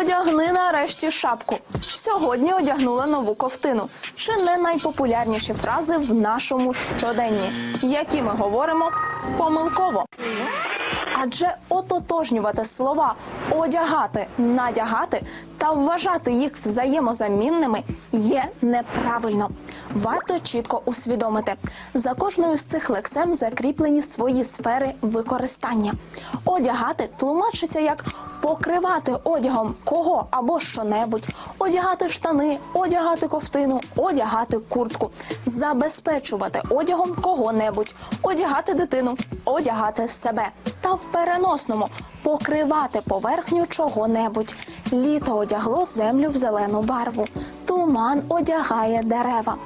Одягни нарешті шапку. Сьогодні одягнула нову ковтину. Чи не найпопулярніші фрази в нашому щоденні, які ми говоримо помилково. Адже ототожнювати слова одягати, надягати та вважати їх взаємозамінними є неправильно. Варто чітко усвідомити, за кожною з цих лексем закріплені свої сфери використання. Одягати тлумачиться як покривати одягом кого або що-небудь, одягати штани, одягати ковтину, одягати куртку, забезпечувати одягом кого-небудь, одягати дитину, одягати себе. Та в переносному покривати поверхню чого-небудь. Літо одягло землю в зелену барву, туман одягає дерева.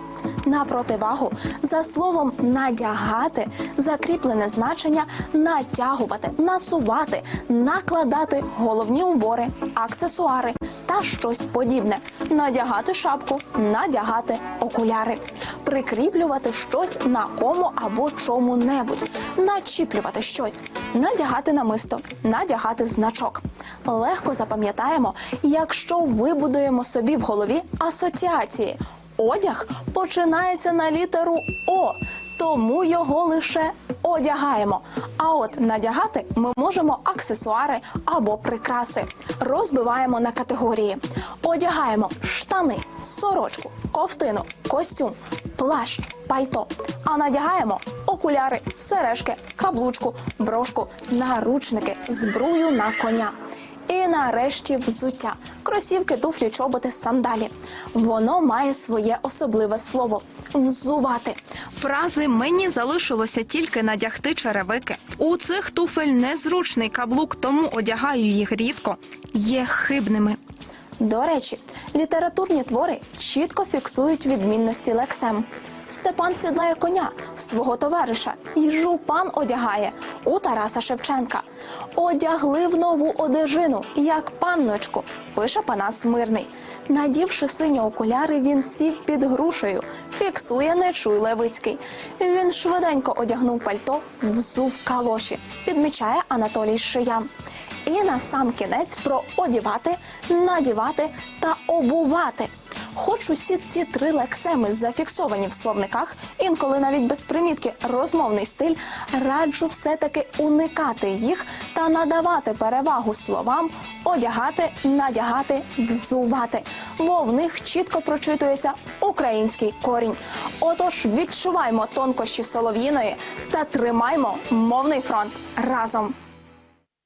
На противагу за словом надягати закріплене значення натягувати, насувати, накладати головні убори, аксесуари та щось подібне. Надягати шапку, надягати окуляри, прикріплювати щось на кому або чому-небудь, начіплювати щось, надягати намисто, надягати значок. Легко запам'ятаємо, якщо вибудуємо собі в голові асоціації. Одяг починається на літеру О, тому його лише одягаємо. А от надягати ми можемо аксесуари або прикраси. Розбиваємо на категорії. Одягаємо штани, сорочку, ковтину, костюм, плащ, пальто. А надягаємо окуляри, сережки, каблучку, брошку, наручники, збрую на коня. І нарешті взуття, кросівки, туфлі, чоботи, сандалі. Воно має своє особливе слово взувати. Фрази мені залишилося тільки надягти черевики. У цих туфель незручний каблук, тому одягаю їх рідко. Є хибними. До речі, літературні твори чітко фіксують відмінності лексем. Степан сідлає коня свого товариша, і жупан одягає у Тараса Шевченка. Одягли в нову одежину, як панночку, пише Панас Мирний. Надівши сині окуляри, він сів під грушею, фіксує Нечуй Левицький. Він швиденько одягнув пальто, взув калоші, підмічає Анатолій Шиян. І на сам кінець про одівати, надівати та обувати. Хоч усі ці три лексеми зафіксовані в словниках, інколи навіть без примітки розмовний стиль, раджу все-таки уникати їх та надавати перевагу словам одягати, надягати, взувати, бо в них чітко прочитується український корінь. Отож, відчуваймо тонкощі солов'їної та тримаймо мовний фронт разом.